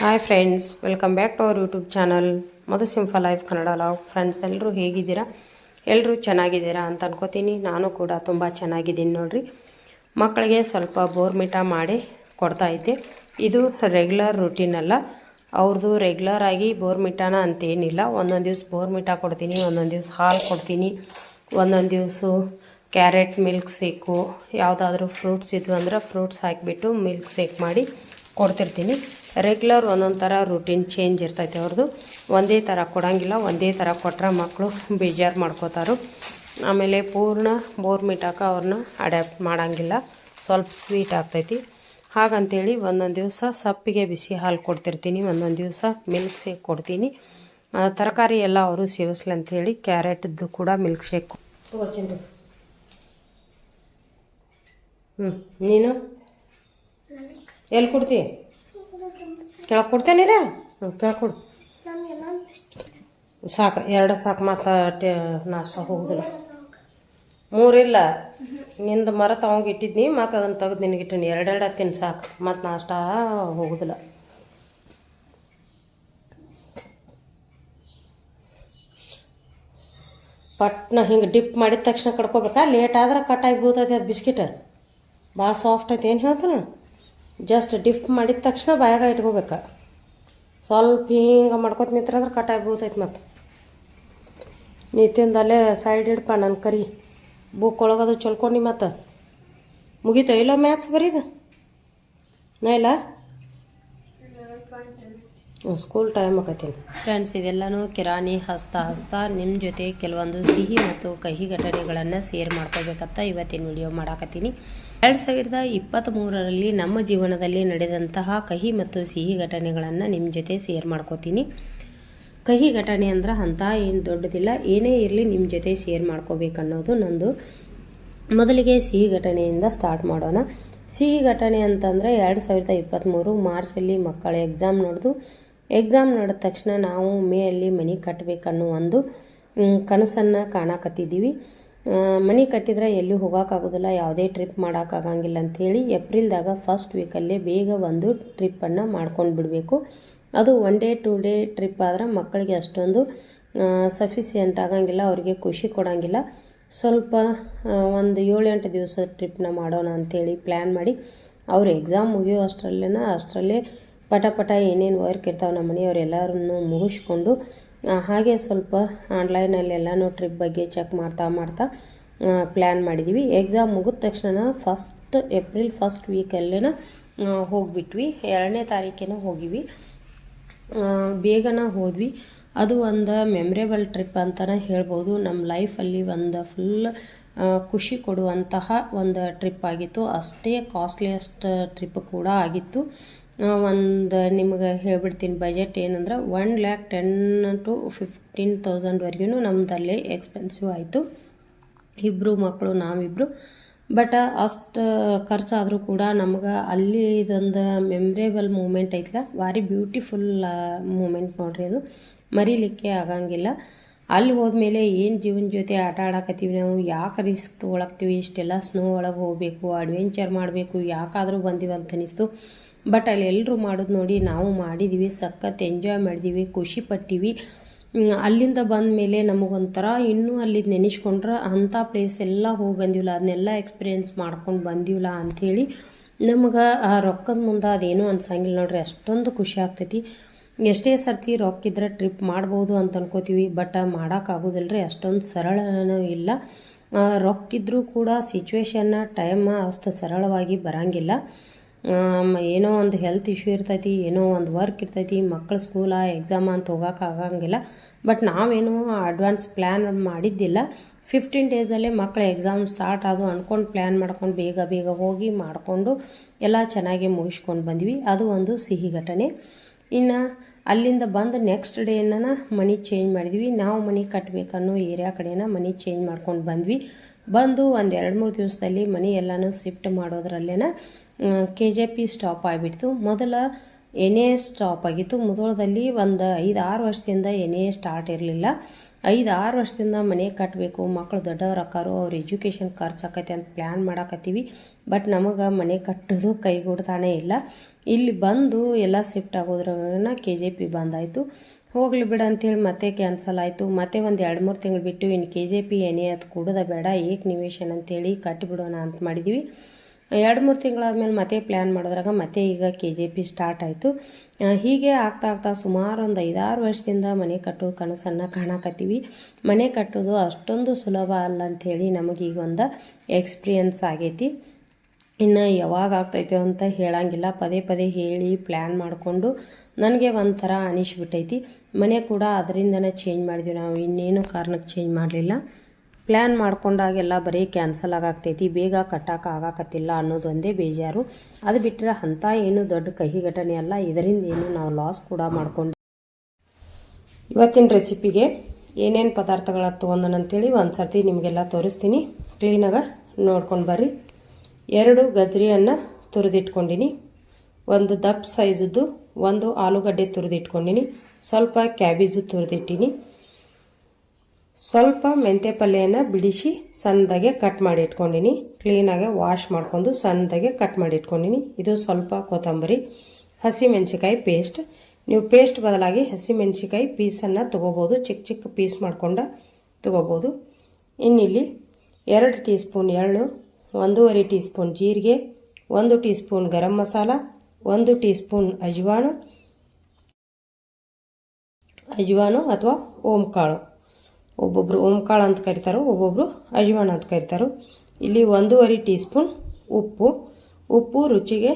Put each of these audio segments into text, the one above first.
Hi friends welcome back to our YouTube channel Madhu simple life Kannada love friends ಎಲ್ಲರೂ ಹೇಗಿದ್ದೀರಾ? ಎಲ್ಲರೂ ಚೆನ್ನಾಗಿದ್ದೀರಾ ಅಂತ ಅನ್ಕೋತೀನಿ. ನಾನು ಕೂಡ ತುಂಬ ಚೆನ್ನಾಗಿದ್ದೀನಿ ನೋಡಿರಿ. ಮಕ್ಕಳಿಗೆ ಸ್ವಲ್ಪ ಬೋರ್ಮಿಟ ಮಾಡಿ ಕೊಡ್ತಾ ಇದ್ದೆ. ಇದು ರೆಗ್ಯುಲರ್ ರುಟೀನ್ ಅಲ್ಲ. ಅವ್ರದ್ದು ರೆಗ್ಯುಲರ್ ಆಗಿ ಬೋರ್ಮಿಟಾನ ಅಂತೇನಿಲ್ಲ. ಒಂದೊಂದು ದಿವ್ಸ ಬೋರ್ಮಿಟ ಕೊಡ್ತೀನಿ, ಒಂದೊಂದು ದಿವ್ಸ ಹಾಲು ಕೊಡ್ತೀನಿ, ಒಂದೊಂದು ದಿವಸ ಕ್ಯಾರೆಟ್ ಮಿಲ್ಕ್ ಸೇಕು, ಯಾವುದಾದ್ರೂ ಫ್ರೂಟ್ಸ್ ಇದ್ವು ಅಂದ್ರೆ ಫ್ರೂಟ್ಸ್ ಹಾಕಿಬಿಟ್ಟು ಮಿಲ್ಕ್ ಸೇಕ್ ಮಾಡಿ ಕೊಡ್ತಿರ್ತೀನಿ. ರೆಗ್ಯುಲರ್ ಒಂದೊಂದು ಥರ ರುಟೀನ್ ಚೇಂಜ್ ಇರ್ತೈತೆ ಅವ್ರದ್ದು ಒಂದೇ ಥರ ಕೊಡೋಂಗಿಲ್ಲ, ಒಂದೇ ಥರ ಕೊಟ್ಟರೆ ಮಕ್ಕಳು ಬೇಜಾರು ಮಾಡ್ಕೋತಾರು. ಆಮೇಲೆ ಪೂರ್ಣ ಬೋರ್ ಮೀಟಾಕ ಅವ್ರನ್ನ ಅಡ್ಯಾಪ್ಟ್ ಮಾಡೋಂಗಿಲ್ಲ. ಸ್ವಲ್ಪ ಸ್ವೀಟ್ ಆಗ್ತೈತಿ. ಹಾಗಂತೇಳಿ ಒಂದೊಂದು ದಿವಸ ಸಪ್ಪಿಗೆ ಬಿಸಿ ಹಾಲು ಕೊಡ್ತಿರ್ತೀನಿ, ಒಂದೊಂದು ದಿವಸ ಮಿಲ್ಕ್ ಶೇಕ್ ಕೊಡ್ತೀನಿ ತರಕಾರಿ ಎಲ್ಲ ಅವರು ಸೇವಿಸ್ಲಿ ಅಂಥೇಳಿ ಕ್ಯಾರೆಟ್ದು ಕೂಡ ಮಿಲ್ಕ್ ಶೇಕ್ ಹ್ಞೂ ನೀನು? ಎಲ್ಲಿ ಕೊಡ್ತಿ? ಕೆಳಗೆ ಕೊಡ್ತೇನಿಲ್ಲ ಹ್ಞೂ ಕೆಳಗೆ ಕೊಡು. ಸಾಕು, ಎರಡು ಸಾಕು, ಮತ್ತು ನಾಷ್ಟ ಹೋಗುದಿಲ್ಲ. ಮೂರಿಲ್ಲ ನಿಂದು ಮರ ತಗೊಂಡು ಇಟ್ಟಿದ್ನಿ, ಮತ್ತು ಅದನ್ನು ತೆಗೆದು ನಿನಗಿಟ್ಟಿನಿ ಎರಡೆರಡು ಹತ್ತೀನಿ, ಸಾಕು. ಮತ್ತು ನಾಷ್ಟ ಹೋಗುದಿಲ್ಲ. ಪಟ್ನ ಹಿಂಗೆ ಡಿಪ್ ಮಾಡಿದ ತಕ್ಷಣ ಕಡ್ಕೋಬೇಕಾ? ಲೇಟ್ ಆದ್ರೆ ಕಟ್ಟಾಗಿ ಬೀಳ್ತೈತೆ ಅದು ಬಿಸ್ಕಿಟ್. ಭಾಳ ಸಾಫ್ಟ್ ಐತೆ, ಏನು ಹೇಳ್ತಾನೆ? ಜಸ್ಟ್ ಡಿಫ್ ಮಾಡಿದ ತಕ್ಷಣ ಬಾಯಾಗ ಇಟ್ಕೋಬೇಕು. ಸ್ವಲ್ಪ ಹಿಂಗೆ ಮಾಡ್ಕೊತ ನಿಂತ್ರಂದ್ರೆ ಕಟ್ಟಾಗಿ ಬೀಳ್ತೈತೆ ಮತ್ತು ನೀ ತಿಂದು ಅಲ್ಲೇ ಸೈಡ್ ಇಡ್ಪ ನನ್ನ ಕರಿ. ಬುಕ್ ಒಳಗದು ಚಲ್ಕೊಂಡು ಮತ್ತು ಮುಗೀತ ಇಲ್ಲ ಮ್ಯಾಥ್ಸ್ ಬರೀದು? ನಾ ಇಲ್ಲ? ಸ್ಕೂಲ್ ಟೈಮ್ ಆಕತ್ತೀನಿ ಫ್ರೆಂಡ್ಸ್ ಇದೆಲ್ಲನೂ ಕಿರಾಣಿ, ಹಸ್ತ ಹಸ್ತ ನಿಮ್ಮ ಜೊತೆ ಕೆಲವೊಂದು ಸಿಹಿ ಮತ್ತು ಕಹಿ ಘಟನೆಗಳನ್ನು ಶೇರ್ ಮಾಡ್ಕೋಬೇಕತ್ತ ಇವತ್ತಿನ ವಿಡಿಯೋ ಮಾಡಾಕತ್ತೀನಿ. ಎರಡು ಸಾವಿರದ ಇಪ್ಪತ್ತ್ಮೂರರಲ್ಲಿ ನಮ್ಮ ಜೀವನದಲ್ಲಿ ನಡೆದಂತಹ ಕಹಿ ಮತ್ತು ಸಿಹಿ ಘಟನೆಗಳನ್ನು ನಿಮ್ಮ ಜೊತೆ ಶೇರ್ ಮಾಡ್ಕೋತೀನಿ. ಕಹಿ ಘಟನೆ ಅಂದ್ರೆ ಅಂತ ಏನು ದೊಡ್ಡದಿಲ್ಲ, ಏನೇ ಇರಲಿ ನಿಮ್ಮ ಜೊತೆ ಶೇರ್ ಮಾಡ್ಕೋಬೇಕನ್ನೋದು ನಂದು. ಮೊದಲಿಗೆ ಸಿಹಿ ಘಟನೆಯಿಂದ ಸ್ಟಾರ್ಟ್ ಮಾಡೋಣ. ಸಿಹಿ ಘಟನೆ ಅಂತಂದರೆ ಎರಡು ಸಾವಿರದ ಇಪ್ಪತ್ತ್ಮೂರು ಮಾರ್ಚಲ್ಲಿ ಮಕ್ಕಳ ಎಕ್ಸಾಮ್ ನೋಡಿದು. ಎಕ್ಸಾಮ್ ನಡೆದ ತಕ್ಷಣ ನಾವು ಮೇ ಅಲ್ಲಿ ಮನೆ ಕಟ್ಟಬೇಕನ್ನೋ ಒಂದು ಕನಸನ್ನು ಕಾಣಕತ್ತಿದ್ದೀವಿ. ಮನೆ ಕಟ್ಟಿದ್ರೆ ಎಲ್ಲಿ ಹೋಗೋಕ್ಕಾಗೋದಿಲ್ಲ ಯಾವುದೇ ಟ್ರಿಪ್ ಮಾಡೋಕ್ಕಾಗಂಗಿಲ್ಲ ಅಂಥೇಳಿ ಏಪ್ರಿಲ್ದಾಗ ಫಸ್ಟ್ ವೀಕಲ್ಲೇ ಬೇಗ ಒಂದು ಟ್ರಿಪ್ಪನ್ನು ಮಾಡ್ಕೊಂಡು ಬಿಡಬೇಕು. ಅದು one day two day trip ಆದ್ರೆ ಮಕ್ಕಳಿಗೆ ಅಷ್ಟೊಂದು ಸಫಿಸಿಯೆಂಟ್ ಆಗಂಗಿಲ್ಲ, ಅವರಿಗೆ ಖುಷಿ ಕೊಡೋಂಗಿಲ್ಲ. ಸ್ವಲ್ಪ ಒಂದು ಏಳು ಎಂಟು ದಿವಸ ಟ್ರಿಪ್ನ ಮಾಡೋಣ ಅಂಥೇಳಿ ಪ್ಲ್ಯಾನ್ ಮಾಡಿ, ಅವ್ರು ಎಕ್ಸಾಮ್ ಮುಗಿಯೋ ಅಷ್ಟರಲ್ಲೇ ಅಷ್ಟರಲ್ಲೇ ಪಟ ಪಟ ಏನೇನು ವರ್ಕ್ ಇರ್ತಾವೆ ನಮ್ಮ ಮನೆಯವ್ರು ಎಲ್ಲರನ್ನು ಮುಗಿಸ್ಕೊಂಡು ಹಾಗೆ ಸ್ವಲ್ಪ ಆನ್ಲೈನಲ್ಲೆಲ್ಲನೂ ಟ್ರಿಪ್ ಬಗ್ಗೆ ಚೆಕ್ ಮಾಡ್ತಾ ಮಾಡ್ತಾ ಪ್ಲ್ಯಾನ್ ಮಾಡಿದ್ದೀವಿ ಎಕ್ಸಾಮ್ ಮುಗಿದ ತಕ್ಷಣ ಫಸ್ಟ್ ಏಪ್ರಿಲ್ ಫಸ್ಟ್ ವೀಕಲ್ಲೇನ ಹೋಗಿಬಿಟ್ವಿ. ಎರಡನೇ ತಾರೀಕೇನ ಹೋಗಿವಿ. ಬೇಗನ ಹೋದ್ವಿ. ಅದು ಒಂದು ಮೆಮ್ರೇಬಲ್ ಟ್ರಿಪ್ ಅಂತಲೇ ಹೇಳ್ಬೋದು. ನಮ್ಮ ಲೈಫಲ್ಲಿ ಒಂದು ಫುಲ್ ಖುಷಿ ಕೊಡುವಂತಹ ಒಂದು ಟ್ರಿಪ್ ಆಗಿತ್ತು. ಅಷ್ಟೇ ಕಾಸ್ಟ್ಲಿಯಸ್ಟ್ ಟ್ರಿಪ್ ಕೂಡ ಆಗಿತ್ತು. ಒಂದು ನಿಮ್ಗೆ ಹೇಳ್ಬಿಡ್ತೀನಿ ಬಜೆಟ್ ಏನಂದ್ರೆ one lakh ten to fifteen ತೌಸಂಡ್ವರೆಗೂ ನಮ್ಮದಲ್ಲಿ ಎಕ್ಸ್ಪೆನ್ಸಿವ್ ಆಯಿತು. ಇಬ್ಬರು ಮಕ್ಕಳು ನಾವಿಬ್ಬರು ಬಟ್ ಅಷ್ಟು ಖರ್ಚಾದರೂ ಕೂಡ ನಮ್ಗೆ ಅಲ್ಲಿ ಇದೊಂದು ಮೆಮ್ರೇಬಲ್ ಮೂಮೆಂಟ್ ಐತಲ್ಲ ಭಾರಿ ಬ್ಯೂಟಿಫುಲ್ ಮೂಮೆಂಟ್ ನೋಡ್ರಿ ಅದು. ಮರೀಲಿಕ್ಕೆ ಆಗಂಗಿಲ್ಲ. ಅಲ್ಲಿ ಹೋದ್ಮೇಲೆ ಏನು ಜೀವನ ಜೊತೆ ಆಟ ಆಡಕತ್ತೀವಿ ನಾವು? ಯಾಕೆ ರಿಸ್ಕ್ ತೊಗೊಳಕ್ತೀವಿ? ಇಷ್ಟೆಲ್ಲ ಸ್ನೋ ಒಳಗೆ ಹೋಗಬೇಕು ಅಡ್ವೆಂಚರ್ ಮಾಡಬೇಕು, ಯಾಕಾದರೂ ಬಂದೀವಿ ಅಂತ ಅನಿಸ್ತು. ಬಟ್ ಅಲ್ಲಿ ಎಲ್ಲರೂ ಮಾಡೋದು ನೋಡಿ ನಾವು ಮಾಡಿದ್ದೀವಿ ಸಖತ್ ಎಂಜಾಯ್ ಮಾಡಿದ್ದೀವಿ ಖುಷಿ ಪಟ್ಟಿವಿ. ಅಲ್ಲಿಂದ ಬಂದ ಮೇಲೆ ನಮಗೊಂಥರ ಇನ್ನೂ ಅಲ್ಲಿ ನೆನೆಸ್ಕೊಂಡ್ರೆ ಅಂಥ ಪ್ಲೇಸ್ ಎಲ್ಲ ಹೋಗಿ ಬಂದಿವಲ್ಲ, ಅದನ್ನೆಲ್ಲ ಎಕ್ಸ್ಪೀರಿಯೆನ್ಸ್ ಮಾಡ್ಕೊಂಡು ಬಂದಿವಲ್ಲ ಅಂಥೇಳಿ ನಮಗೆ ಆ ರೊಕ್ಕದ ಮುಂದೆ ಅದೇನು ಅನ್ಸಂಗಿಲ್ಲ ನೋಡ್ರಿ, ಅಷ್ಟೊಂದು ಖುಷಿ ಆಗ್ತೈತಿ. ಎಷ್ಟೇ ಸರ್ತಿ ರೊಕ್ಕ ಇದ್ರೆ ಟ್ರಿಪ್ ಮಾಡ್ಬೋದು ಅಂತ ಅನ್ಕೋತೀವಿ ಬಟ್ ಮಾಡೋಕ್ಕಾಗೋದಿಲ್ಲ ರೀ ಅಷ್ಟೊಂದು ಸರಳನೂ ಇಲ್ಲ. ರೊಕ್ಕಿದ್ರೂ ಕೂಡ ಸಿಚುವೇಶನ್ನ ಟೈಮ್ ಅಷ್ಟು ಸರಳವಾಗಿ ಬರಂಗಿಲ್ಲ. ಏನೋ ಒಂದು ಹೆಲ್ತ್ ಇಶ್ಯೂ ಇರ್ತೈತಿ, ಏನೋ ಒಂದು ವರ್ಕ್ ಇರ್ತೈತಿ ಮಕ್ಕಳ ಸ್ಕೂಲ ಎಕ್ಸಾಮ್ ಅಂತ ಹೋಗೋಕ್ಕಾಗಂಗಿಲ್ಲ ಬಟ್ ನಾವೇನೋ ಅಡ್ವಾನ್ಸ್ ಪ್ಲ್ಯಾನ್ ಮಾಡಿದ್ದಿಲ್ಲ. ಫಿಫ್ಟೀನ್ ಡೇಸಲ್ಲೇ ಮಕ್ಕಳ ಎಕ್ಸಾಮ್ ಸ್ಟಾರ್ಟ್ ಆದು ಅಂದ್ಕೊಂಡು ಪ್ಲ್ಯಾನ್ ಮಾಡ್ಕೊಂಡು ಬೇಗ ಬೇಗ ಹೋಗಿ ಮಾಡಿಕೊಂಡು ಎಲ್ಲ ಚೆನ್ನಾಗಿ ಮುಗಿಸ್ಕೊಂಡು ಬಂದ್ವಿ. ಅದು ಒಂದು ಸಿಹಿ ಘಟನೆ. ಇನ್ನು ಅಲ್ಲಿಂದ ಬಂದು ನೆಕ್ಸ್ಟ್ ಡೇನ ಮನಿ ಚೇಂಜ್ ಮಾಡಿದ್ವಿ. ನಾವು ಮನೆ ಕಟ್ಟಬೇಕನ್ನೋ ಏರಿಯಾ ಕಡೆನ ಮನಿ ಚೇಂಜ್ ಮಾಡ್ಕೊಂಡು ಬಂದ್ವಿ. ಬಂದು ಒಂದು ಎರಡು ಮೂರು ದಿವಸದಲ್ಲಿ ಮನೆ ಎಲ್ಲನೂ ಶಿಫ್ಟ್ ಮಾಡೋದ್ರಲ್ಲೇನ ಕೆ ಜೆ ಪಿ ಸ್ಟಾಪ್ ಆಗಿಬಿಡ್ತು. ಮೊದಲ ಎನ್ ಎ ಸ್ಟಾಪ್ ಆಗಿತ್ತು. ಮುದೋಳದಲ್ಲಿ ಒಂದು ಐದು ಆರು ವರ್ಷದಿಂದ ಎನ್ ಎ ಸ್ಟಾರ್ಟ್ ಇರಲಿಲ್ಲ. ಐದು ಆರು ವರ್ಷದಿಂದ ಮನೆ ಕಟ್ಟಬೇಕು ಮಕ್ಕಳು ದೊಡ್ಡವ್ರು ಅಕ್ಕಾರು ಅವ್ರ ಎಜುಕೇಷನ್ ಖರ್ಚು ಆಕೈತೆ ಅಂತ ಪ್ಲ್ಯಾನ್ ಮಾಡಾಕತ್ತೀವಿ. ಬಟ್ ನಮಗೆ ಮನೆ ಕಟ್ಟೋದು ಕೈಗೂಡ್ತಾನೇ ಇಲ್ಲ. ಇಲ್ಲಿ ಬಂದು ಎಲ್ಲ ಶಿಫ್ಟ್ ಆಗೋದ್ರನ್ನ ಕೆ ಜೆ ಪಿ ಬಂದಾಯಿತು. ಹೋಗಲಿ ಬಿಡ ಅಂತೇಳಿ ಮತ್ತೆ ಕ್ಯಾನ್ಸಲ್ ಆಯಿತು. ಮತ್ತೆ ಒಂದು ಎರಡು ಮೂರು ತಿಂಗಳು ಬಿಟ್ಟು ಇನ್ನು ಕೆ ಜೆ ಪಿ ಎಣ್ಣೆ ಅದು ಕೊಡೋದ ಬೇಡ. ಏಕ್ ನಿವೇಶನ್ ಅಂತೇಳಿ ಕಟ್ಟಿಬಿಡೋಣ ಅಂತ ಮಾಡಿದ್ವಿ. ಎರಡು ಮೂರು ತಿಂಗಳಾದ್ಮೇಲೆ ಮತ್ತೆ ಪ್ಲ್ಯಾನ್ ಮಾಡಿದ್ರಾಗ ಮತ್ತೆ ಈಗ ಕೆ ಜೆ ಪಿ ಸ್ಟಾರ್ಟ್ ಆಯಿತು. ಹೀಗೆ ಆಗ್ತಾ ಆಗ್ತಾ ಸುಮಾರು ಒಂದು ಐದಾರು ವರ್ಷದಿಂದ ಮನೆ ಕಟ್ಟೋ ಕನಸನ್ನು ಕಾಣಕತ್ತೀವಿ. ಮನೆ ಕಟ್ಟೋದು ಅಷ್ಟೊಂದು ಸುಲಭ ಅಲ್ಲ ಅಂಥೇಳಿ ನಮಗೀಗ ಒಂದು ಎಕ್ಸ್ಪೀರಿಯನ್ಸ್ ಆಗೈತಿ. ಇನ್ನು ಯಾವಾಗ ಆಗ್ತೈತೆ ಅಂತ ಹೇಳಂಗಿಲ್ಲ. ಪದೇ ಪದೇ ಹೇಳಿ ಪ್ಲ್ಯಾನ್ ಮಾಡಿಕೊಂಡು ನನಗೆ ಒಂಥರ ಅನಿಸ್ಬಿಟ್ಟೈತಿ ಮನೆ ಕೂಡ ಅದರಿಂದನೇ ಚೇಂಜ್ ಮಾಡಿದ್ವಿ ನಾವು. ಇನ್ನೇನು ಕಾರಣಕ್ಕೆ ಚೇಂಜ್ ಮಾಡಲಿಲ್ಲ. ಪ್ಲ್ಯಾನ್ ಮಾಡ್ಕೊಂಡಾಗೆಲ್ಲ ಬರೀ ಕ್ಯಾನ್ಸಲ್ ಆಗಾಗ್ತೈತಿ, ಬೇಗ ಕಟ್ಟಕ್ಕೆ ಆಗಾಕತ್ತಿಲ್ಲ ಅನ್ನೋದೊಂದೇ ಬೇಜಾರು. ಅದು ಬಿಟ್ಟರೆ ಅಂಥ ಏನು ದೊಡ್ಡ ಕಹಿ ಘಟನೆ ಅಲ್ಲ, ಇದರಿಂದ ಏನು ನಾವು ಲಾಸ್ ಕೂಡ ಮಾಡ್ಕೊಂಡು ಇವತ್ತಿನ ರೆಸಿಪಿಗೆ ಏನೇನು ಪದಾರ್ಥಗಳ ತೊಗೊಂಡನಂತೇಳಿ ಒಂದು ಸರ್ತಿ ನಿಮಗೆಲ್ಲ ತೋರಿಸ್ತೀನಿ. ಕ್ಲೀನಾಗ ನೋಡ್ಕೊಂಡು ಬರ್ರಿ. ಎರಡು ಗಜ್ರಿಯನ್ನು ತುರಿದಿಟ್ಕೊಂಡಿನಿ. ಒಂದು ದಪ್ಪ ಸೈಜದ್ದು ಒಂದು ಆಲೂಗಡ್ಡೆ ತುರಿದಿಟ್ಕೊಂಡಿನಿ. ಸ್ವಲ್ಪ ಕ್ಯಾಬೇಜು ತುರಿದಿಟ್ಟಿನಿ. ಸ್ವಲ್ಪ ಮೆಂತ್ಯ ಪಲ್ಯನ ಬಿಡಿಸಿ ಸಣ್ಣದಾಗೆ ಕಟ್ ಮಾಡಿ ಇಟ್ಕೊಂಡಿನಿ. ಕ್ಲೀನಾಗೆ ವಾಶ್ ಮಾಡ್ಕೊಂಡು ಸಣ್ಣದಾಗೆ ಕಟ್ ಮಾಡಿ ಇಟ್ಕೊಂಡಿನಿ. ಇದು ಸ್ವಲ್ಪ ಕೊತ್ತಂಬರಿ ಹಸಿಮೆಣಸಿಕಾಯಿ ಪೇಸ್ಟ್ ನೀವು ಪೇಸ್ಟ್ ಬದಲಾಗಿ ಹಸಿಮೆಣಸಿಕಾಯಿ ಪೀಸನ್ನು ತೊಗೋಬೋದು. ಚಿಕ್ಕ ಚಿಕ್ಕ ಪೀಸ್ ಮಾಡಿಕೊಂಡು ತೊಗೋಬೋದು. ಇನ್ನಿಲ್ಲಿ ಎರಡು ಟೀ ಸ್ಪೂನ್ ಎಳ್ಳು, ಒಂದೂವರೆ ಟೀ ಸ್ಪೂನ್ ಜೀರಿಗೆ, ಒಂದು ಟೀ ಸ್ಪೂನ್ ಗರಂ ಮಸಾಲ, ಒಂದು ಟೀ ಸ್ಪೂನ್ ಅಜ್ವಾನು ಅಜ್ವಾನು ಅಥವಾ ಓಂಕಾಳು ಒಬ್ಬೊಬ್ಬರು ಓಂಕಾಳು ಅಂತ ಕರಿತಾರೋ ಒಬ್ಬೊಬ್ಬರು ಅಜ್ವಾನ ಅಂತ ಕರಿತಾರೋ. ಇಲ್ಲಿ ಒಂದೂವರೆ ಟೀ ಸ್ಪೂನ್ ಉಪ್ಪು. ಉಪ್ಪು ರುಚಿಗೆ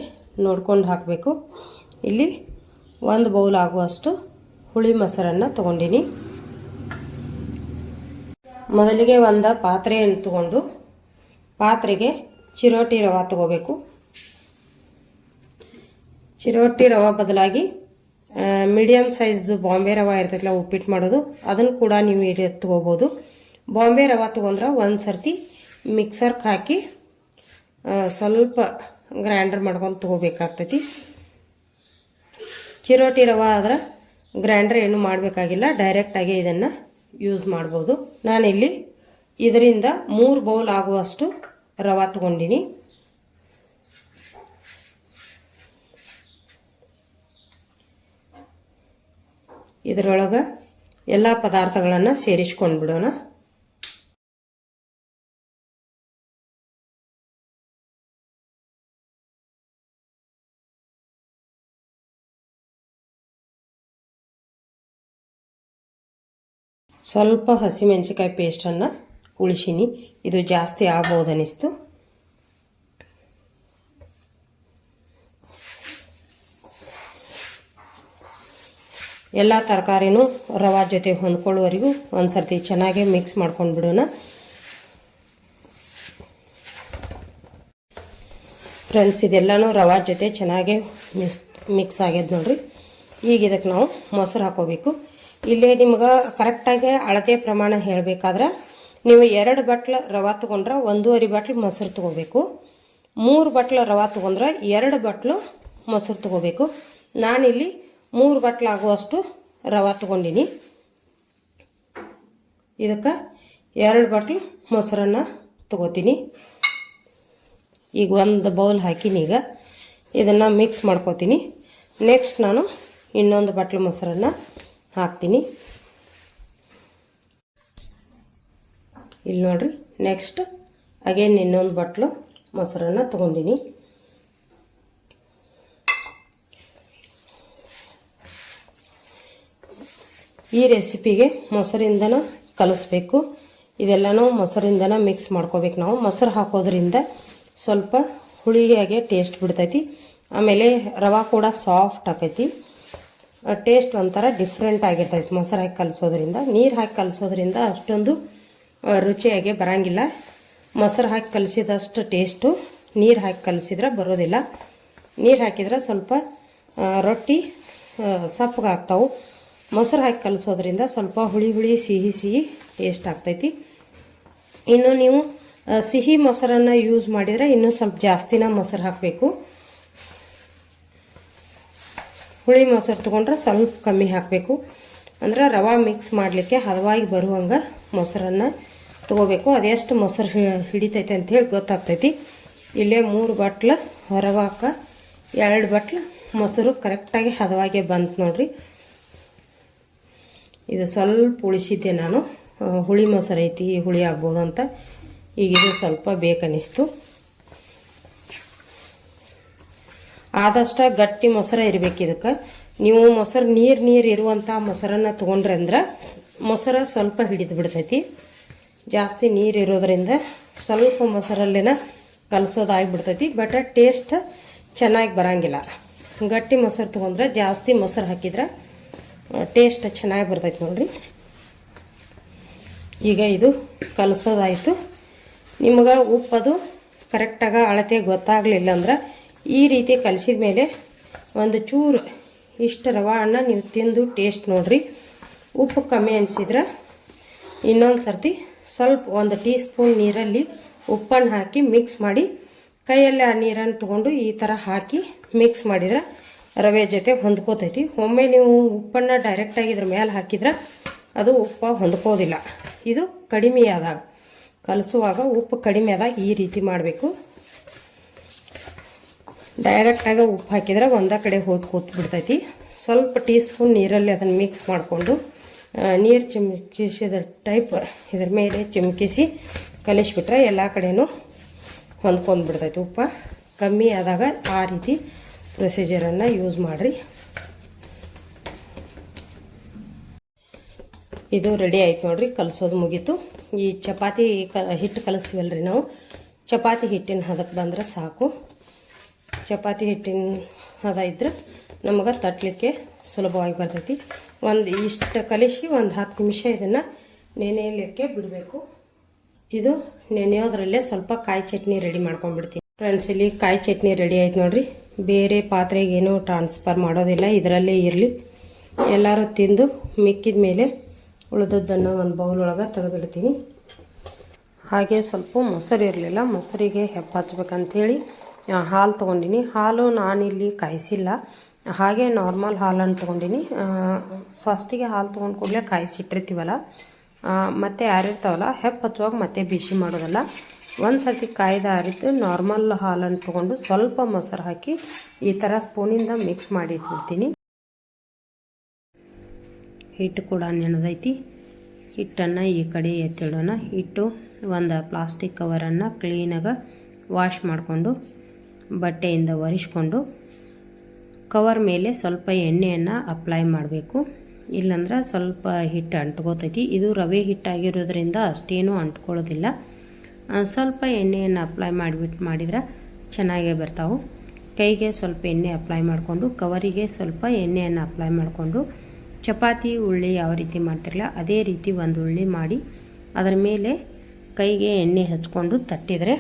ನೋಡ್ಕೊಂಡು ಹಾಕಬೇಕು. ಇಲ್ಲಿ ಒಂದು ಬೌಲ್ ಆಗುವಷ್ಟು ಹುಳಿ ಮೊಸರನ್ನು ತೊಗೊಂಡಿನಿ. ಮೊದಲಿಗೆ ಒಂದು ಪಾತ್ರೆಯನ್ನು ತಗೊಂಡು ಪಾತ್ರೆಗೆ ಚಿರೋಟಿ ರವೆ ತಗೋಬೇಕು. ಚಿರೋಟಿ ರವೆ ಬದಲಾಗಿ ಮೀಡಿಯಮ್ ಸೈಜ್ದು ಬಾಂಬೆ ರವೆ ಇರ್ತೈತಲ್ಲ ಉಪ್ಪಿಟ್ಟು ಮಾಡೋದು. ಅದನ್ನು ಕೂಡ ನೀವು ಇಲ್ಲಿ ತೊಗೋಬೋದು. ಬಾಂಬೆ ರವೆ ತೊಗೊಂಡ್ರೆ ಒಂದು ಸರ್ತಿ ಮಿಕ್ಸರ್ಗೆ ಹಾಕಿ ಸ್ವಲ್ಪ ಗ್ರೈಂಡರ್ ಮಾಡ್ಕೊಂಡು ತೊಗೋಬೇಕಾಗ್ತೈತಿ. ಚಿರೋಟಿ ರವೆ ಆದ್ರೆ ಗ್ರೈಂಡರ್ ಏನು ಮಾಡಬೇಕಾಗಿಲ್ಲ ಡೈರೆಕ್ಟಾಗಿ ಇದನ್ನು ಯೂಸ್ ಮಾಡ್ಬೋದು. ನಾನಿಲ್ಲಿ ಇದರಿಂದ ಮೂರು ಬೌಲ್ ಆಗುವಷ್ಟು ರವೆ ತಗೊಂಡಿನಿ. ಇದರೊಳಗೆ ಎಲ್ಲ ಪದಾರ್ಥಗಳನ್ನು ಸೇರಿಸ್ಕೊಂಡು ಬಿಡೋಣ. ಸ್ವಲ್ಪ ಹಸಿಮೆಣಸಿಕಾಯಿ ಪೇಸ್ಟನ್ನು ಉಳಿಸಿನಿ. ಇದು ಜಾಸ್ತಿ ಆಗ್ಬೋದು ಅನಿಸ್ತು ಎಲ್ಲ ತರಕಾರಿನೂ ರವಾ ಜೊತೆ ಹೊಂದ್ಕೊಳ್ಳುವವರೆಗೂ ಒಂದು ಸರ್ತಿ ಚೆನ್ನಾಗಿ ಮಿಕ್ಸ್ ಮಾಡ್ಕೊಂಡು ಬಿಡೋಣ. ಫ್ರೆಂಡ್ಸ್ ಇದೆಲ್ಲನೂ ರವಾ ಜೊತೆ ಚೆನ್ನಾಗಿ ಮಿಕ್ಸ್ ಮಿಕ್ಸ್ ಆಗ್ಯದ ನೋಡ್ರಿ. ಈಗ ಇದಕ್ಕೆ ನಾವು ಮೊಸರು ಹಾಕೋಬೇಕು. ಇಲ್ಲೇ ನಿಮ್ಗೆ ಕರೆಕ್ಟಾಗಿ ಅಳತೆ ಪ್ರಮಾಣ ಹೇಳಬೇಕಾದ್ರೆ ನೀವು ಎರಡು ಬಟ್ಲ ರವಾ ತೊಗೊಂಡ್ರೆ ಒಂದೂವರೆ ಬಟ್ಲು ಮೊಸರು ತೊಗೋಬೇಕು. ಮೂರು ಬಟ್ಲ ರವಾ ತೊಗೊಂಡ್ರೆ ಎರಡು ಬಟ್ಲು ಮೊಸರು ತೊಗೋಬೇಕು. ನಾನಿಲ್ಲಿ ಮೂರು ಬಟ್ಲು ಆಗುವಷ್ಟು ರವೆ ತೊಗೊಂಡಿನಿ. ಇದಕ್ಕೆ ಎರಡು ಬಟ್ಲು ಮೊಸರನ್ನ ತೊಗೋತೀನಿ. ಈಗ ಒಂದು ಬೌಲ್ ಹಾಕಿನಿ ಈಗ. ಇದನ್ನು ಮಿಕ್ಸ್ ಮಾಡ್ಕೋತೀನಿ. ನೆಕ್ಸ್ಟ್ ನಾನು ಇನ್ನೊಂದು ಬಟ್ಲು ಮೊಸರನ್ನು ಹಾಕ್ತೀನಿ. ಇಲ್ಲಿ ನೋಡ್ರಿ ನೆಕ್ಸ್ಟ್ ಅಗೇನ್ ಇನ್ನೊಂದು ಬಟ್ಲು ಮೊಸರನ್ನು ತೊಗೊಂಡಿನಿ. ಈ ರೆಸಿಪಿಗೆ ಮೊಸರಿಂದನ ಕಲಿಸ್ಬೇಕು. ಇದೆಲ್ಲನೂ ಮೊಸರಿಂದನ ಮಿಕ್ಸ್ ಮಾಡ್ಕೋಬೇಕು ನಾವು. ಮೊಸರು ಹಾಕೋದ್ರಿಂದ ಸ್ವಲ್ಪ ಹುಳಿಯಾಗೆ ಟೇಸ್ಟ್ ಬಿಡ್ತೈತಿ. ಆಮೇಲೆ ರವೆ ಕೂಡ ಸಾಫ್ಟ್ ಆಕೈತಿ. ಟೇಸ್ಟ್ ಒಂಥರ ಡಿಫ್ರೆಂಟ್ ಆಗಿರ್ತೈತಿ ಮೊಸರು ಹಾಕಿ ಕಲಿಸೋದ್ರಿಂದ. ನೀರು ಹಾಕಿ ಕಲಿಸೋದ್ರಿಂದ ಅಷ್ಟೊಂದು ರುಚಿಯಾಗಿ ಬರಂಗಿಲ್ಲ. ಮೊಸರು ಹಾಕಿ ಕಲಿಸಿದಷ್ಟು ಟೇಸ್ಟು ನೀರು ಹಾಕಿ ಕಲಿಸಿದ್ರೆ ಬರೋದಿಲ್ಲ. ನೀರು ಹಾಕಿದ್ರೆ ಸ್ವಲ್ಪ ರೊಟ್ಟಿ ಸಪ್ಪಗಾಗ್ತಾವೆ. ಮೊಸರು ಹಾಕಿ ಕಲಿಸೋದ್ರಿಂದ ಸ್ವಲ್ಪ ಹುಳಿ ಹುಳಿ, ಸಿಹಿ ಸಿಹಿ ಟೇಸ್ಟ್ ಆಗ್ತೈತಿ. ಇನ್ನು ನೀವು ಸಿಹಿ ಮೊಸರನ್ನು ಯೂಸ್ ಮಾಡಿದರೆ ಇನ್ನೂ ಸ್ವಲ್ಪ ಜಾಸ್ತಿನ ಮೊಸರು ಹಾಕಬೇಕು. ಹುಳಿ ಮೊಸರು ತೊಗೊಂಡ್ರೆ ಸ್ವಲ್ಪ ಕಮ್ಮಿ ಹಾಕಬೇಕು. ಅಂದ್ರೆ ರವೆ ಮಿಕ್ಸ್ ಮಾಡಲಿಕ್ಕೆ ಹದವಾಗಿ ಬರುವಂಗೆ ಮೊಸರನ್ನು ತೊಗೋಬೇಕು. ಅದೆಷ್ಟು ಮೊಸರು ಹಿಡಿತೈತೆ ಅಂಥೇಳಿ ಗೊತ್ತಾಗ್ತೈತಿ. ಇಲ್ಲೇ ಮೂರು ಬಟ್ಲು ಹೊರವಾಕ ಎರಡು ಬಟ್ಲು ಮೊಸರು ಕರೆಕ್ಟಾಗಿ ಹದವಾಗೆ ಬಂತು ನೋಡ್ರಿ. ಇದು ಸ್ವಲ್ಪ ಉಳಿಸಿದ್ದೆ ನಾನು. ಹುಳಿ ಮೊಸರು ಐತಿ ಹುಳಿ ಆಗ್ಬೋದು ಅಂತ. ಈಗ ಇದು ಸ್ವಲ್ಪ ಬೇಕನ್ನಿಸ್ತು. ಆದಷ್ಟು ಗಟ್ಟಿ ಮೊಸರು ಇರಬೇಕು ಇದಕ್ಕೆ. ನೀವು ಮೊಸರು ನೀರು ನೀರು ಇರುವಂಥ ಮೊಸರನ್ನು ತೊಗೊಂಡ್ರೆ ಅಂದ್ರೆ ಮೊಸರು ಸ್ವಲ್ಪ ಹಿಡಿದು ಬಿಡ್ತೈತಿ. ಜಾಸ್ತಿ ನೀರು ಇರೋದ್ರಿಂದ ಸ್ವಲ್ಪ ಮೊಸರಲ್ಲಿನ ಕಲಸೋದಾಗಿಬಿಡ್ತೈತಿ, ಬಟ್ ಟೇಸ್ಟ್ ಚೆನ್ನಾಗಿ ಬರಂಗಿಲ್ಲ. ಗಟ್ಟಿ ಮೊಸರು ತೊಗೊಂಡ್ರೆ ಜಾಸ್ತಿ ಮೊಸರು ಹಾಕಿದ್ರೆ ಟೇಸ್ಟ್ ಚೆನ್ನಾಗಿ ಬರ್ತೈತೆ ನೋಡ್ರಿ. ಈಗ ಇದು ಕಲಸೋದಾಯಿತು. ನಿಮಗೆ ಉಪ್ಪದು ಕರೆಕ್ಟಾಗಿ ಅಳತೆ ಗೊತ್ತಾಗಲಿಲ್ಲ ಅಂದ್ರೆ ಈ ರೀತಿ ಕಲಸಿದ ಮೇಲೆ ಒಂದು ಚೂರು ಇಷ್ಟು ರವೆ ಹಣ್ಣ ನೀವು ತಿಂದು ಟೇಸ್ಟ್ ನೋಡಿರಿ. ಉಪ್ಪು ಕಮ್ಮಿ ಅನಿಸಿದ್ರೆ ಇನ್ನೊಂದು ಸರ್ತಿ ಸ್ವಲ್ಪ ಒಂದು ಟೀ ಸ್ಪೂನ್ ನೀರಲ್ಲಿ ಉಪ್ಪನ್ನು ಹಾಕಿ ಮಿಕ್ಸ್ ಮಾಡಿ ಕೈಯಲ್ಲಿ ಆ ನೀರನ್ನು ತೊಗೊಂಡು ಈ ಥರ ಹಾಕಿ ಮಿಕ್ಸ್ ಮಾಡಿದ್ರೆ ರವೆ ಜೊತೆ ಹೊಂದ್ಕೋತೈತಿ. ಒಮ್ಮೆ ನೀವು ಉಪ್ಪನ್ನು ಡೈರೆಕ್ಟಾಗಿ ಇದ್ರ ಮೇಲೆ ಹಾಕಿದ್ರೆ ಅದು ಉಪ್ಪು ಹೊಂದ್ಕೋದಿಲ್ಲ. ಇದು ಕಡಿಮೆ ಆದಾಗ. ಕಲಸುವಾಗ ಉಪ್ಪು ಕಡಿಮೆ ಆದಾಗ ಈ ರೀತಿ ಮಾಡಬೇಕು. ಡೈರೆಕ್ಟಾಗಿ ಉಪ್ಪು ಹಾಕಿದ್ರೆ ಒಂದೇ ಕಡೆ ಹೋದ್ ಕೂತ್ಬಿಡ್ತೈತಿ ಸ್ವಲ್ಪ ಟೀ ಸ್ಪೂನ್ ನೀರಲ್ಲಿ ಅದನ್ನು ಮಿಕ್ಸ್ ಮಾಡಿಕೊಂಡು ನೀರು ಚಿಮ್ಕಿಸಿದ ಟೈಪ್ ಇದ್ರ ಮೇಲೆ ಚಿಮ್ಕಿಸಿ ಕಲಿಸ್ಬಿಟ್ರೆ ಎಲ್ಲ ಕಡೆಯೂ ಹೊಂದ್ಕೊಂಡು ಬಿಡ್ತೈತಿ ಉಪ್ಪು. ಕಮ್ಮಿ ಆದಾಗ ಆ ರೀತಿ ಪ್ರೊಸೀಜರನ್ನು ಯೂಸ್ ಮಾಡಿರಿ. ಇದು ರೆಡಿ ಆಯ್ತು ನೋಡ್ರಿ, ಕಲಸೋದು ಮುಗೀತು. ಈ ಚಪಾತಿ ಕ, ಹಿಟ್ಟು ಕಲಿಸ್ತೀವಲ್ರಿ ನಾವು. ಚಪಾತಿ ಹಿಟ್ಟಿನ ಹದಕ್ಕೆ ಬಂದ್ರೆ ಸಾಕು. ಚಪಾತಿ ಹಿಟ್ಟಿನ ಹದ ಇದ್ರೆ ನಮಗೆ ತಟ್ಟಲಿಕ್ಕೆ ಸುಲಭವಾಗಿ ಬರ್ತೈತಿ. ಒಂದು ಇಷ್ಟು ಕಲಿಸಿ ಒಂದು ಹತ್ತು ನಿಮಿಷ ಇದನ್ನು ನೆನೆಯಲಿಕ್ಕೆ ಬಿಡಬೇಕು. ಇದು ನೆನೆಯೋದ್ರಲ್ಲೇ ಸ್ವಲ್ಪ ಕಾಯಿ ಚಟ್ನಿ ರೆಡಿ ಮಾಡ್ಕೊಂಡ್ಬಿಡ್ತೀನಿ. ಫ್ರೆಂಡ್ಸ್ ಇಲ್ಲಿ ಕಾಯಿ ಚಟ್ನಿ ರೆಡಿ ಆಯ್ತು ನೋಡ್ರಿ. ಬೇರೆ ಪಾತ್ರೆಗೆ ಏನೂ ಟ್ರಾನ್ಸ್ಫರ್ ಮಾಡೋದಿಲ್ಲ. ಇದರಲ್ಲೇ ಇರಲಿ. ಎಲ್ಲರೂ ತಿಂದು ಮಿಕ್ಕಿದ ಮೇಲೆ ಉಳಿದದ್ದನ್ನು ಒಂದು ಬೌಲ್ ಒಳಗೆ ತೆಗೆದಿಡ್ತೀನಿ. ಹಾಗೆ ಸ್ವಲ್ಪ ಮೊಸರು ಇರಲಿಲ್ಲ. ಮೊಸರಿಗೆ ಹೆಪ್ಪ ಹಚ್ಬೇಕಂತೇಳಿ ಹಾಲು ತೊಗೊಂಡಿನಿ. ಹಾಲು ನಾನಿಲ್ಲಿ ಕಾಯಿಸಿಲ್ಲ. ಹಾಗೆ ನಾರ್ಮಲ್ ಹಾಲನ್ನು ತೊಗೊಂಡಿನಿ. ಫಸ್ಟಿಗೆ ಹಾಲು ತೊಗೊಂಡು ಕೂಡಲೇ ಕಾಯಿಸಿಟ್ಟಿರ್ತೀವಲ್ಲ ಮತ್ತೆ ಯಾರಿರ್ತಾವಲ್ಲ ಹೆಪ್ಪ ಹಚ್ಚುವಾಗ ಮತ್ತೆ ಬಿಸಿ ಮಾಡೋದಲ್ಲ. ಒಂದು ಸರ್ತಿ ಕಾಯ್ದ ಆರಿದ್ದು ನಾರ್ಮಲ್ ಹಾಲನ್ನು ತೊಗೊಂಡು ಸ್ವಲ್ಪ ಮೊಸರು ಹಾಕಿ ಈ ಥರ ಸ್ಪೂನಿಂದ ಮಿಕ್ಸ್ ಮಾಡಿ ಇಟ್ಬಿಡ್ತೀನಿ ಹಿಟ್ಟು ಕೂಡ ನೆನೆದೈತಿ ಹಿಟ್ಟನ್ನು ಈ ಕಡೆ ಎತ್ತಿಡೋಣ. ಹಿಟ್ಟು ಒಂದು ಪ್ಲಾಸ್ಟಿಕ್ ಕವರನ್ನು ಕ್ಲೀನಾಗಿ ವಾಶ್ ಮಾಡಿಕೊಂಡು ಬಟ್ಟೆಯಿಂದ ಒರೆಸ್ಕೊಂಡು ಕವರ್ ಮೇಲೆ ಸ್ವಲ್ಪ ಎಣ್ಣೆಯನ್ನು ಅಪ್ಲೈ ಮಾಡಬೇಕು. ಇಲ್ಲಾಂದ್ರೆ ಸ್ವಲ್ಪ ಹಿಟ್ಟು ಅಂಟ್ಕೋತೈತಿ. ಇದು ರವೆ ಹಿಟ್ಟಾಗಿರೋದ್ರಿಂದ ಅಷ್ಟೇನೂ ಅಂಟ್ಕೊಳ್ಳೋದಿಲ್ಲ. ಸ್ವಲ್ಪ ಎಣ್ಣೆಯನ್ನು ಅಪ್ಲೈ ಮಾಡಿಬಿಟ್ಟು ಮಾಡಿದ್ರೆ ಚೆನ್ನಾಗೇ ಬರ್ತಾವೆ. ಕೈಗೆ ಸ್ವಲ್ಪ ಎಣ್ಣೆ ಅಪ್ಲೈ ಮಾಡಿಕೊಂಡು, ಕವರಿಗೆ ಸ್ವಲ್ಪ ಎಣ್ಣೆಯನ್ನು ಅಪ್ಲೈ ಮಾಡಿಕೊಂಡು, ಚಪಾತಿ, ಉಳ್ಳಿ ಯಾವ ರೀತಿ ಮಾಡ್ತಿರಲ್ಲ ಅದೇ ರೀತಿ ಒಂದು ಉಳ್ಳಿ ಮಾಡಿ, ಅದರ ಮೇಲೆ ಕೈಗೆ ಎಣ್ಣೆ ಹಚ್ಕೊಂಡು ತಟ್ಟಿದರೆ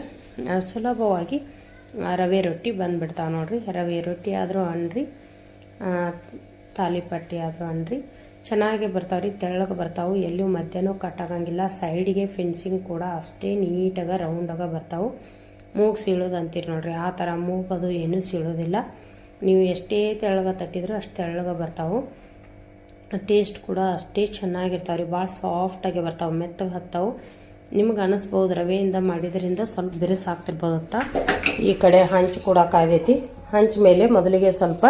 ಸುಲಭವಾಗಿ ರವೆ ರೊಟ್ಟಿ ಬಂದುಬಿಡ್ತಾವೆ ನೋಡಿರಿ. ರವೆ ರೊಟ್ಟಿ ಆದರೂ ಅನ್ರಿ ತಾಲಿಪಟ್ಟಿ ಆದರೂ ಅನ್ರಿ. ಚೆನ್ನಾಗಿ ಬರ್ತಾವೆ ರೀ ತೆಳ್ಳಗೆ ಬರ್ತಾವೆ ಎಲ್ಲೂ ಮಧ್ಯಾಹ್ನ ಕಟ್ಟಾಗಂಗಿಲ್ಲ, ಸೈಡಿಗೆ ಫೆನ್ಸಿಂಗ್ ಕೂಡ ಅಷ್ಟೇ ನೀಟಾಗಿ ರೌಂಡಾಗ ಬರ್ತಾವೆ. ಮೂಗು ಸೀಳೋದು ಅಂತೀರಿ ನೋಡಿರಿ, ಆ ಥರ ಮೂಗದು ಏನೂ ಸೀಳೋದಿಲ್ಲ. ನೀವು ಎಷ್ಟೇ ತೆಳ್ಳಗೆ ತಟ್ಟಿದ್ರು ಅಷ್ಟು ತೆಳ್ಳಗೆ ಬರ್ತಾವೆ. ಟೇಸ್ಟ್ ಕೂಡ ಅಷ್ಟೇ ಚೆನ್ನಾಗಿರ್ತಾವೆ ರೀ ಭಾಳ ಸಾಫ್ಟಾಗಿ ಬರ್ತಾವೆ, ಮೆತ್ತಗೆ ಹತ್ತಾವು. ನಿಮ್ಗೆ ಅನಿಸ್ಬೋದು ರವೆಯಿಂದ ಮಾಡಿದ್ರಿಂದ ಸ್ವಲ್ಪ ಬಿರುಸು ಅಂತ ಈ ಕಡೆ ಹಂಚು ಕೂಡ ಕಾಯ್ದೈತಿ. ಹಂಚು ಮೇಲೆ ಮೊದಲಿಗೆ ಸ್ವಲ್ಪ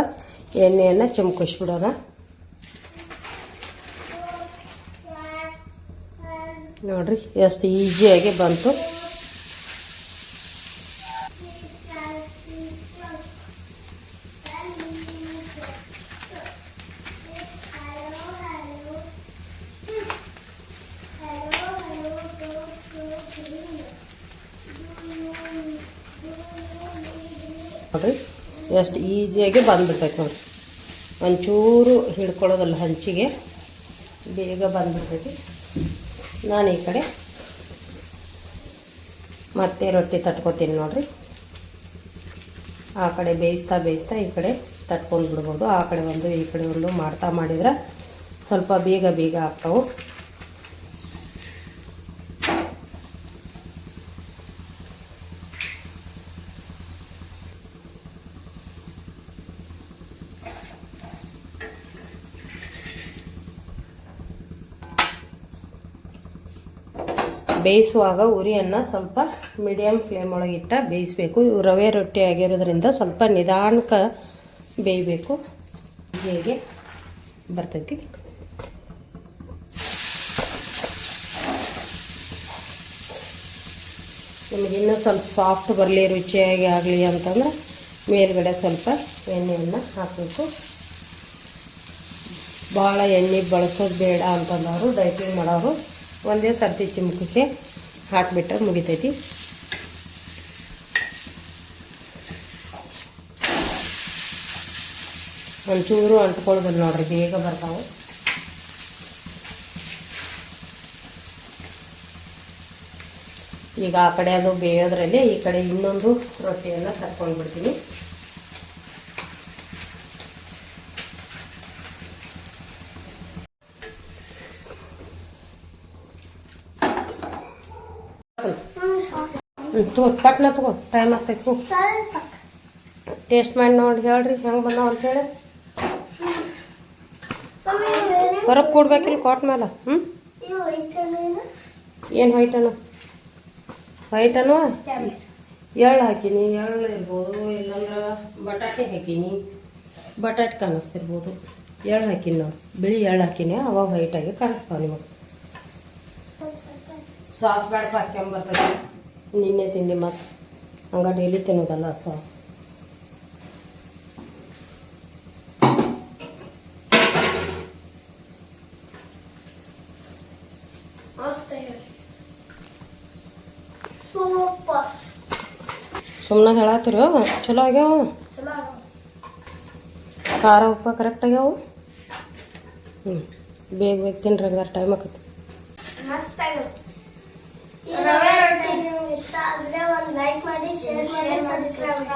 ಎಣ್ಣೆಯನ್ನು ಚಿಮ್ಕಿಸ್ಬಿಡೋಣ. ನೋಡ್ರಿ ಎಷ್ಟು ಈಸಿಯಾಗಿ ಬಂತು. ನೋಡ್ರಿ ಎಷ್ಟು ಈಸಿಯಾಗಿ ಬಂದ್ಬಿಡ್ತೈತೆ ನೋಡ್ರಿ. ಒಂಚೂರು ಹಿಡ್ಕೊಳ್ಳೋದಲ್ಲ ಹಂಚಿಗೆ ಬೇಗ ಬಂದ್ಬಿಡ್ತೈತಿ ನಾನು ಈ ಕಡೆ ಮತ್ತೆ ರೊಟ್ಟಿ ತಟ್ಕೊತೀನಿ ನೋಡಿರಿ. ಆ ಕಡೆ ಬೇಯಿಸ್ತಾ ಬೇಯಿಸ್ತಾ ಈ ಕಡೆ ತಟ್ಕೊಂಡು ಬಿಡ್ಬೋದು ಆ ಕಡೆ ಒಂದು ಈ ಕಡೆ ಒಂದು ಮಾಡ್ತಾ ಮಾಡಿದ್ರೆ ಸ್ವಲ್ಪ ಬೇಗ ಬೇಗ ಆಗ್ತಾವೆ. ಬೇಯಿಸುವಾಗ ಉರಿಯನ್ನು ಸ್ವಲ್ಪ ಮೀಡಿಯಮ್ ಫ್ಲೇಮ್ ಒಳಗಿಟ್ಟ ಬೇಯಿಸಬೇಕು. ಇವು ರವೆ ರೊಟ್ಟಿ ಆಗಿರೋದ್ರಿಂದ ಸ್ವಲ್ಪ ನಿಧಾನಕ್ಕೆ ಬೇಯಬೇಕು. ಹೇಗೆ ಬರ್ತೈತಿ. ಇನ್ನೂ ಸ್ವಲ್ಪ ಸಾಫ್ಟ್ ಬರಲಿ, ರುಚಿಯಾಗಿ ಆಗಲಿ ಅಂತಂದ್ರೆ ಮೇಲ್ಗಡೆ ಸ್ವಲ್ಪ ಎಣ್ಣೆಯನ್ನು ಹಾಕಬೇಕು. ಭಾಳ ಎಣ್ಣೆ ಬಳಸೋದು ಬೇಡ ಅಂತಂದವರು ಡೈಟಿಂಗ್ ಮಾಡೋರು. ಒಂದೇ ಸರ್ತಿ ಚಿಮುಕಿಸಿ ಹಾಕಿಬಿಟ್ರೆ ಮುಗಿತೈತಿ. ಒಂಚೂರು ಅಂಟ್ಕೊಳ್ಬೋದು ನೋಡ್ರಿ, ಬೇಗ ಬರ್ತಾವೆ. ಈಗ ಆ ಕಡೆ ಅದು ಬೇಯೋದ್ರಲ್ಲಿ ಈ ಕಡೆ ಇನ್ನೊಂದು ರೊಟ್ಟಿಯನ್ನು ತರ್ಕೊಂಡು ಬಿಡ್ತೀನಿ ಹ್ಞೂ ತಗೋ ಪಟ್ನ ತಗೋ ಟೈಮ್ ಆಗ್ತೈತಿ ಟೇಸ್ಟ್ ಮಾಡಿ ನೋಡಿ ಹೇಳ್ರಿ ಹೆಂಗೆ ಬಂದಾವ ಅಂತ ಹೇಳಿ. ಹೊರಗೆ ಕೊಡ್ಬೇಕಿಲ್ಲ ಕೊಟ್ಟ ಮೇಲೆ ಹ್ಞೂ ಏನು? ವೈಟ್ ವೈಟನು ಎಳ್ಳು ಹಾಕೀನಿ ಎಳ್ಳು ಇರ್ಬೋದು ಇಲ್ಲಾಂದ್ರೆ ಬಟಾಟೆ ಹಾಕೀನಿ. ಬಟಾಟೆ ಕಾಣಿಸ್ತಿರ್ಬೋದು. ಎಳ್ಳು ಹಾಕೀನಿ ನಾವು ಬಿಳಿ ಎಳ್ಳು ಹಾಕಿನಿ ಅವಾಗ ವೈಟಾಗಿ ಕಾಣಿಸ್ತಾವೆ ನಿಮಗೆ. ಸಾಸ್ ಬೇಡಪ್ಪ ಹಾಕ್ಯಂಬರ್ತದೆ ನಿನ್ನೆ ತಿಂಡಿ ಮತ್ತು ಹಂಗ ಡೈಲಿ ತಿನ್ನೋದಲ್ಲ ಸೊ ಸುಮ್ಮನೆ ಹೇಳತ್ತೀರೋ ಚಲೋ ಆಗ್ಯಾವ? ಖಾರ ಉಪ್ಪು ಕರೆಕ್ಟ್ ಆಗ್ಯಾವ? ಹ್ಞೂ ಬೇಗ ಬೇಗ ತಿನ್ರಿ ಹಂಗಾರೆ ಟೈಮ್ ಆಕತಿ ಮಸ್ತ್ ಈ ರವೆ ರೊಟ್ಟಿ ನಿಮ್ಗೆ ಇಷ್ಟ ಆದ್ರೆ ಒಂದು ಲೈಕ್ ಮಾಡಿ ಶೇರ್ ಮಾಡಿ ಸಬ್ಸ್ಕ್ರೈಬ್ ಮಾಡಿ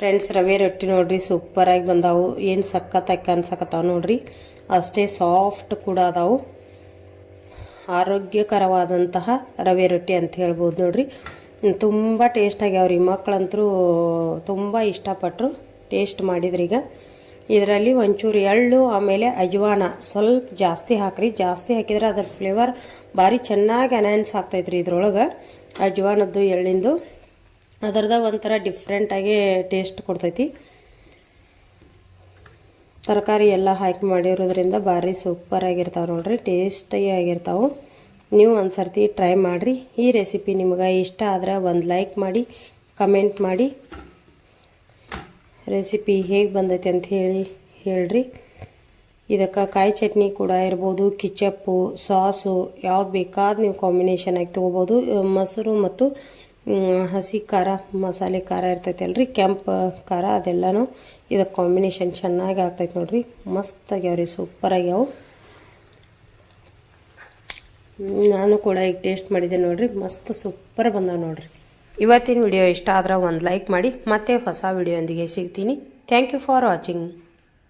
ಫ್ರೆಂಡ್ಸ್ ರವೆ ರೊಟ್ಟಿ ನೋಡ್ರಿ ಸೂಪರಾಗಿ ಬಂದಾವು. ಏನು ಸಖತ್ತಾಗಿ ಅನ್ಸಕತ್ತಾವ ನೋಡ್ರಿ. ಅಷ್ಟೇ ಸಾಫ್ಟ್ ಕೂಡ ಅದಾವು. ಆರೋಗ್ಯಕರವಾದಂತಹ ರವೆ ರೊಟ್ಟಿ ಅಂತ ಹೇಳ್ಬೋದು ನೋಡ್ರಿ. ತುಂಬ ಟೇಸ್ಟ್ ಆಗ್ಯಾವ್ರಿ. ಮಕ್ಕಳಂತರೂ ತುಂಬ ಇಷ್ಟಪಟ್ಟರು ಟೇಸ್ಟ್ ಮಾಡಿದ್ರೀಗ ಇದರಲ್ಲಿ ಒಂಚೂರು ಎಳ್ಳು, ಆಮೇಲೆ ಅಜ್ವಾನ. ಸ್ವಲ್ಪ ಜಾಸ್ತಿ ಹಾಕ್ರಿ. ಜಾಸ್ತಿ ಹಾಕಿದ್ರೆ ಅದ್ರ ಫ್ಲೇವರ್ ಭಾರಿ ಚೆನ್ನಾಗಿ ಅನೌನ್ಸ್ ಆಗ್ತೈತ್ರಿ ಇದ್ರೊಳಗೆ. ಅಜ್ವಾನದ್ದು, ಎಳ್ಳಿಂದು. ಅದರದ ಒಂಥರ ಡಿಫ್ರೆಂಟಾಗಿ ಟೇಸ್ಟ್ ಕೊಡ್ತೈತಿ. ತರಕಾರಿ ಎಲ್ಲ ಹಾಕಿ ಮಾಡಿರೋದ್ರಿಂದ ಭಾರಿ ಸೂಪರ್ ಆಗಿರ್ತಾವೆ ನೋಡ್ರಿ ಟೇಸ್ಟಿಯಾಗಿ ಆಗಿರ್ತಾವೆ. ನೀವು ಒಂದು ಸರ್ತಿ ಟ್ರೈ ಮಾಡಿರಿ. ಈ ರೆಸಿಪಿ ನಿಮಗೆ ಇಷ್ಟ ಆದ್ರೆ ಒಂದು ಲೈಕ್ ಮಾಡಿ ಕಮೆಂಟ್ ಮಾಡಿ. ರೆಸಿಪಿ ಹೇಗೆ ಬಂದೈತೆ ಅಂತ ಹೇಳಿ ಹೇಳ್ರಿ. ಇದಕ್ಕೆ ಕಾಯಿ ಚಟ್ನಿ ಕೂಡ ಇರ್ಬೋದು ಕಿಚಪ್ಪು ಸಾಸು ಯಾವ್ದು ಬೇಕಾದ ನೀವು ಕಾಂಬಿನೇಷನ್ ಆಗಿ ತೊಗೋಬೋದು, ಮೊಸರು ಮತ್ತು ಹಸಿ ಖಾರ, ಮಸಾಲೆ ಖಾರ ಇರ್ತೈತೆ ಅಲ್ರಿ, ಕೆಂಪು ಖಾರ ಅದೆಲ್ಲನೂ ಇದಕ್ಕೆ ಕಾಂಬಿನೇಷನ್ ಚೆನ್ನಾಗಿ ಆಗ್ತೈತೆ ನೋಡ್ರಿ ಮಸ್ತ್ ಆಗ್ಯಾವ್ರಿ ಸೂಪರ್ ಆಗ್ಯಾವ ನಾನು ಕೂಡ ಈಗ ಟೇಸ್ಟ್ ಮಾಡಿದೆ ನೋಡ್ರಿ, ಮಸ್ತ್ ಸೂಪರ್ ಬಂದಾವ ನೋಡ್ರಿ. ಇವತ್ತಿನ ವಿಡಿಯೋ ಇಷ್ಟ ಆದ್ರೆ ಒಂದು ಲೈಕ್ ಮಾಡಿ, ಮತ್ತೆ ಹೊಸ ವಿಡಿಯೋ ಸಿಗ್ತೀನಿ. Thank you for watching